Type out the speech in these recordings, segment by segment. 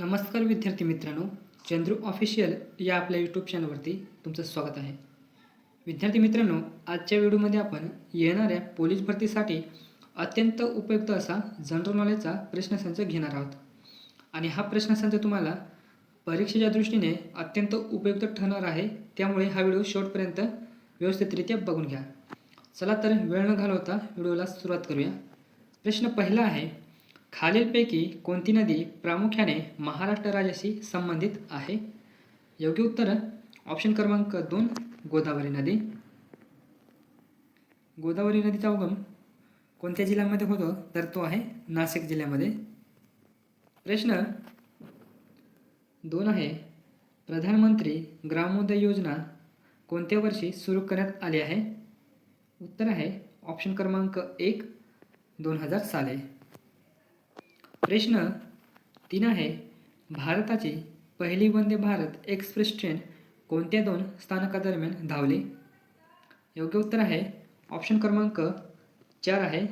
नमस्कार विद्यार्थी मित्रांनो चंद्रू ऑफिशियल या आपल्या यूट्यूब चॅनलवरती तुमचं स्वागत आहे. विद्यार्थी मित्रांनो आजच्या व्हिडिओमध्ये आपण येणाऱ्या पोलीस भरतीसाठी अत्यंत उपयुक्त असा जनरल नॉलेजचा प्रश्नसंच घेणार आहोत. आणि हा प्रश्नसंच तुम्हाला परीक्षेच्या दृष्टीने अत्यंत उपयुक्त ठरणार आहे त्यामुळे हा व्हिडिओ शेवटपर्यंत व्यवस्थितरित्या बघून घ्या. चला तर वेळ न घालवता व्हिडिओला सुरुवात करूया. प्रश्न पहिला आहे खालीलपैकी कोणती नदी प्रामुख्याने महाराष्ट्र राज्याशी संबंधित आहे? योग्य उत्तर ऑप्शन क्रमांक दोन गोदावरी नदी. गोदावरी नदीचा उगम कोणत्या जिल्ह्यामध्ये होतो? तर तो आहे नाशिक जिल्ह्यामध्ये. प्रश्न दोन आहे प्रधानमंत्री ग्रामोदय योजना कोणत्या वर्षी सुरू करण्यात आली आहे? उत्तर आहे ऑप्शन क्रमांक एक दोन हजार साले. प्रश्न तीन आहे. भारताची पहिली वंदे भारत एक्सप्रेस ट्रेन कोणत्या दोन स्थानकादरम्यान धावली? योग्य उत्तर आहे. ऑप्शन क्रमांक चार आहे.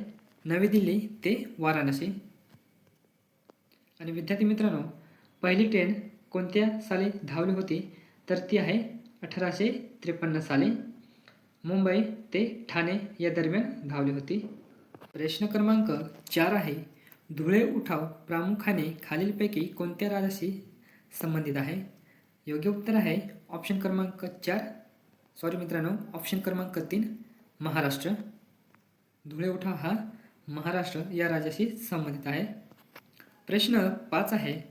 नवी दिल्ली ते वाराणसी. आणि विद्यार्थी मित्रांनो पहिली ट्रेन कोणत्या साली धावली होती? तर ती आहे अठराशे त्रेपन्न साली. मुंबई ते ठाणे या दरम्यान धावली होती. प्रश्न क्रमांक चार आहे. धुळे उठाव प्रामुख्याने खालीलपैकी कोणत्या राजाशी संबंधित आहे? योग्य उत्तर आहे ऑप्शन क्रमांक चार. सॉरी मित्रांनो ऑप्शन क्रमांक तीन महाराष्ट्र. धुळे उठाव हा महाराष्ट्र या राज्याशी संबंधित आहे. प्रश्न पाच आहे.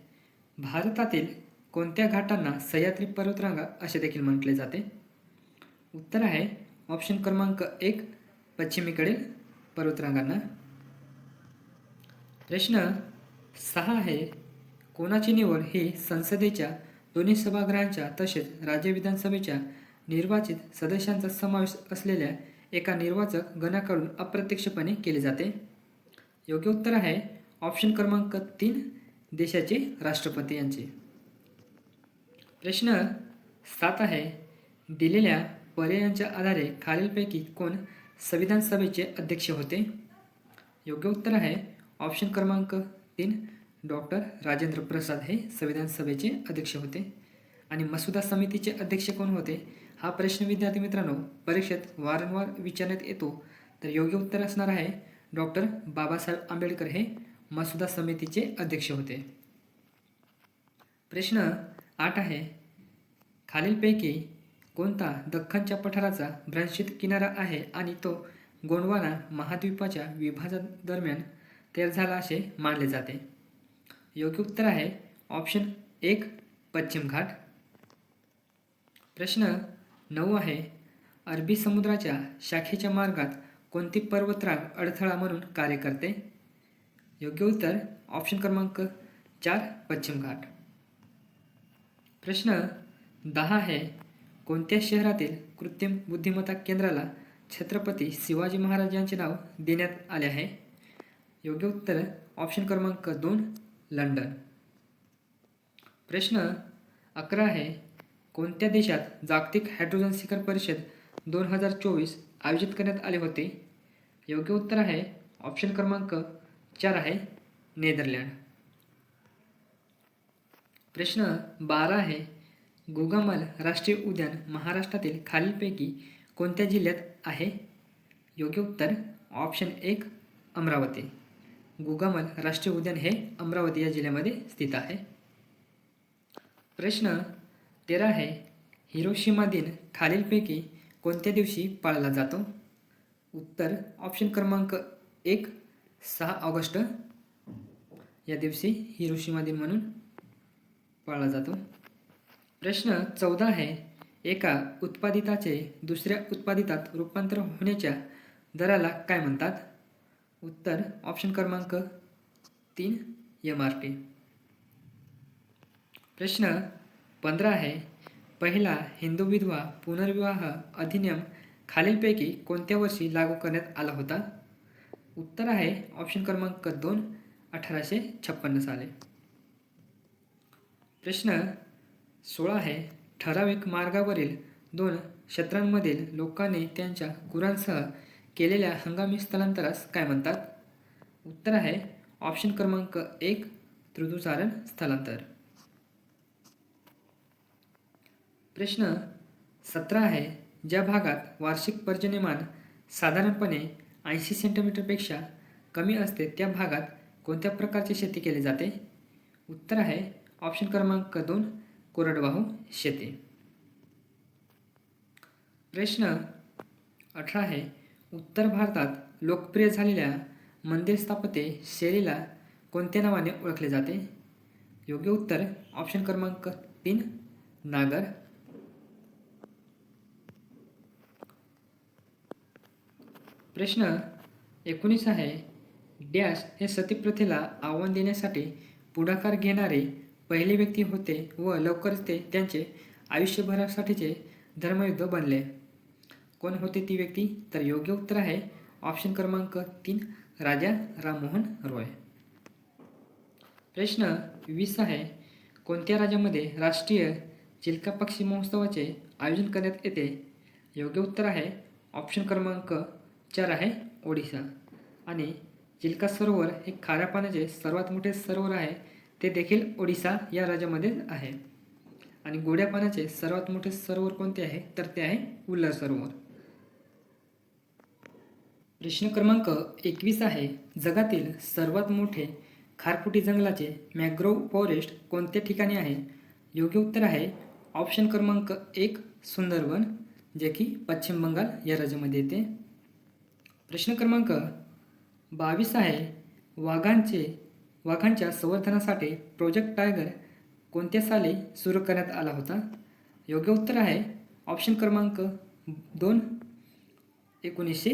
भारतातील कोणत्या घाटांना सह्याद्री पर्वतरांगा असे देखील म्हटले जाते? उत्तर आहे ऑप्शन क्रमांक एक पश्चिमेकडील पर्वतरांगांना. प्रश्न सहा आहे. कोणाची निवड ही संसदेच्या दोन्ही सभागृहांच्या तसेच राज्य विधानसभेच्या निर्वाचित सदस्यांचा समावेश असलेल्या एका निर्वाचक गणाकडून अप्रत्यक्षपणे केले जाते? योग्य उत्तर आहे ऑप्शन क्रमांक तीन देशाचे राष्ट्रपती यांचे. प्रश्न सात आहे. दिलेल्या पर्यायांच्या आधारे खालीलपैकी कोण संविधान सभेचे अध्यक्ष होते? योग्य उत्तर आहे ऑप्शन क्रमांक तीन डॉक्टर राजेंद्र प्रसाद हे संविधान सभेचे अध्यक्ष होते. आणि मसुदा समितीचे अध्यक्ष कोण होते? हा प्रश्न विद्यार्थी मित्रांनो परीक्षेत वारंवार विचारण्यात येतो. तर योग्य उत्तर असणार आहे डॉक्टर बाबासाहेब आंबेडकर हे मसुदा समितीचे अध्यक्ष होते. प्रश्न आठ आहे खालीलपैकी कोणता दख्खनच्या पठाराचा भ्रंशित किनारा आहे आणि तो गोंडवाना महाद्वीपाच्या विभाजनादरम्यान तयार झाला असे मानले जाते. योग्य उत्तर आहे ऑप्शन एक पश्चिम घाट. प्रश्न नऊ आहे अरबी समुद्राच्या शाखेच्या मार्गात कोणती पर्वतरांग अडथळा म्हणून कार्य करते? योग्य उत्तर ऑप्शन क्रमांक चार पश्चिम घाट. प्रश्न दहा आहे कोणत्या शहरातील कृत्रिम बुद्धिमत्ता केंद्राला छत्रपती शिवाजी महाराज यांचे नाव देण्यात आले आहे? योग्य उत्तर ऑप्शन क्रमांक दोन लंडन. प्रश्न अकरा आहे कोणत्या देशात जागतिक हायड्रोजन शिखर परिषद दोन हजार चोवीस आयोजित करण्यात आले होते? योग्य उत्तर आहे ऑप्शन क्रमांक चार आहे नेदरलँड. प्रश्न बारा आहे गोगामाल राष्ट्रीय उद्यान महाराष्ट्रातील खालीलपैकी कोणत्या जिल्ह्यात आहे? योग्य उत्तर ऑप्शन एक अमरावती. गुगामल राष्ट्रीय उद्यान हे अमरावती या जिल्ह्यामध्ये स्थित आहे. प्रश्न तेरा आहे हिरोशिमा दिन खालीलपैकी कोणत्या दिवशी पाळला जातो? उत्तर ऑप्शन क्रमांक एक सहा ऑगस्ट या दिवशी हिरोशिमा दिन म्हणून पाळला जातो. प्रश्न चौदा आहे एका उत्पादिताचे दुसऱ्या उत्पादितात रूपांतर होण्याच्या दराला काय म्हणतात? उत्तर ऑप्शन क्रमांक तीन एम आर टी प्रश्न पंधरा आहे. पहिला हिंदू विधवा पुनर्विवाह अधिनियम खालीलपैकी कोणत्या वर्षी लागू करण्यात आला होता? उत्तर आहे ऑप्शन क्रमांक दोन अठराशे छप्पन्न साले. प्रश्न सोळा आहे. ठराविक मार्गावरील दोन क्षेत्रांमधील लोकांनी त्यांच्या गुरांसह केलेल्या हंगामी स्थलांतरास काय म्हणतात? उत्तर आहे ऑप्शन क्रमांक एक त्रिदुसारण स्थलांतर. प्रश्न सतरा आहे ज्या भागात वार्षिक पर्जन्यमान साधारणपणे ऐंशी सेंटीमीटरपेक्षा कमी असते त्या भागात कोणत्या प्रकारची शेती केली जाते? उत्तर आहे ऑप्शन क्रमांक दोन कोरडवाहू शेती. प्रश्न अठरा आहे उत्तर भारतात लोकप्रिय झालेल्या मंदिर स्थापत्य शैलीला कोणत्या नावाने ओळखले जाते? योग्य उत्तर ऑप्शन क्रमांक तीन नागर. प्रश्न एकोणीस आहे. डॅश हे सतीप्रथेला आव्हान देण्यासाठी पुढाकार घेणारे पहिले व्यक्ती होते व लवकरच ते त्यांचे आयुष्यभरासाठीचे धर्मयुद्ध बनले. कोण होते ती व्यक्ती? तर योग्य उत्तर आहे ऑप्शन क्रमांक तीन राजा राममोहन रॉय. प्रश्न वीस आहे कोणत्या राज्यामध्ये राष्ट्रीय चिल्का पक्षी महोत्सवाचे आयोजन करण्यात येते? योग्य उत्तर आहे ऑप्शन क्रमांक चार आहे ओडिशा. आणि चिल्का सरोवर हे खाऱ्या पाण्याचे सर्वात मोठे सरोवर आहे ते देखील ओडिशा या राज्यामध्ये आहे. आणि गोड्या पाण्याचे सर्वात मोठे सरोवर कोणते आहे? तर ते आहे उल्हार सरोवर. प्रश्न क्रमांक एकवीस आहे. जगातील सर्वात मोठे खारफुटी जंगलाचे मॅग्रोव्ह फॉरेस्ट कोणत्या ठिकाणी आहे? योग्य उत्तर आहे ऑप्शन क्रमांक एक सुंदरवन जे की पश्चिम बंगाल या राज्यामध्ये येते. प्रश्न क्रमांक बावीस आहे. वाघांचे वाघांच्या संवर्धनासाठी प्रोजेक्ट टायगर कोणत्या साली सुरू करण्यात आला होता? योग्य उत्तर आहे ऑप्शन क्रमांक दोन एकोणीसशे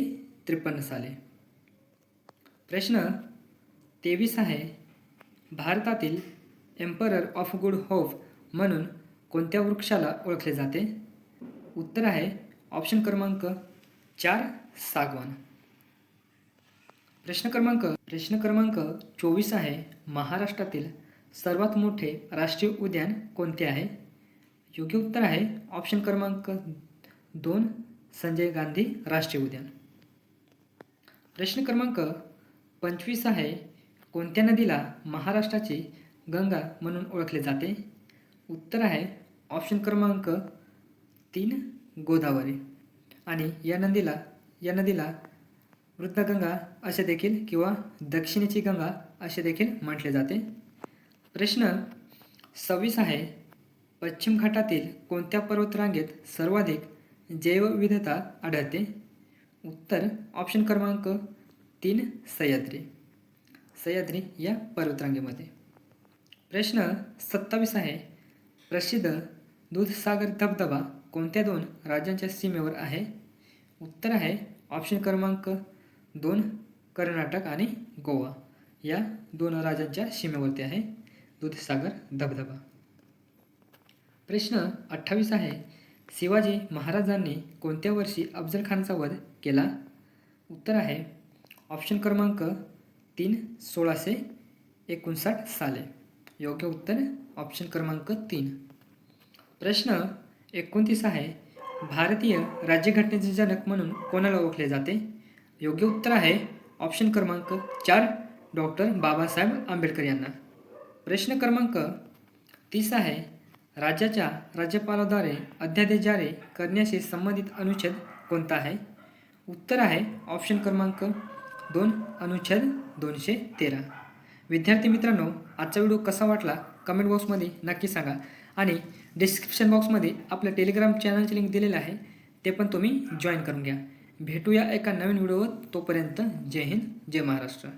त्रेपन्न साली. प्रश्न तेवीस आहे भारतातील एम्परर ऑफ गुड होप म्हणून कोणत्या वृक्षाला ओळखले जाते? उत्तर आहे ऑप्शन क्रमांक चार सागवान. प्रश्न क्रमांक प्रश्न क्रमांक चोवीस आहे महाराष्ट्रातील सर्वात मोठे राष्ट्रीय उद्यान कोणते आहे? योग्य उत्तर आहे ऑप्शन क्रमांक दोन संजय गांधी राष्ट्रीय उद्यान. प्रश्न क्रमांक पंचवीस आहे कोणत्या नदीला महाराष्ट्राची गंगा म्हणून ओळखले जाते? उत्तर आहे ऑप्शन क्रमांक तीन गोदावरी. आणि या नदीला या नदीला वृद्धगंगा असे देखील किंवा दक्षिणेची गंगा असे देखील म्हटले जाते. प्रश्न सव्वीस आहे पश्चिम घाटातील कोणत्या पर्वतरांगेत सर्वाधिक जैवविविधता आढळते? उत्तर ऑप्शन क्रमांक तीन सह्याद्री. सह्याद्री या पर्वतरांगेमध्ये. प्रश्न सत्तावीस आहे. प्रसिद्ध दूधसागर धबधबा कोणत्या दोन राज्यांच्या सीमेवर आहे? उत्तर आहे ऑप्शन क्रमांक दोन कर्नाटक आणि गोवा. या दोन राज्यांच्या सीमेवरती आहे दूधसागर धबधबा. प्रश्न अठ्ठावीस आहे. शिवाजी महाराजांनी कोणत्या वर्षी अफजलखानचा वध केला? उत्तर आहे ऑप्शन क्रमांक तीन सोळाशे एकोणसाठ साले. योग्य उत्तर ऑप्शन क्रमांक तीन. प्रश्न एकोणतीस आहे भारतीय राज्यघटनेचे जनक म्हणून कोणाला ओळखले जाते? योग्य उत्तर आहे ऑप्शन क्रमांक चार डॉक्टर बाबासाहेब आंबेडकर यांना. प्रश्न क्रमांक तीस आहे राज्याच्या राज्यपालाद्वारे अध्यादेश जारी करण्याशी संबंधित अनुच्छेद कोणता आहे? उत्तर आहे ऑप्शन क्रमांक दोन अनुच्छेद दोनशे तेरा. विद्यार्थी मित्रांनो आजचा व्हिडिओ कसा वाटला कमेंट बॉक्समध्ये नक्की सांगा. आणि डिस्क्रिप्शन बॉक्समध्ये आपल्या टेलिग्राम चॅनलची लिंक दिलेलं आहे ते पण तुम्ही जॉईन करून घ्या. भेटूया एका नवीन व्हिडिओवर तोपर्यंत जय हिंद जय महाराष्ट्र.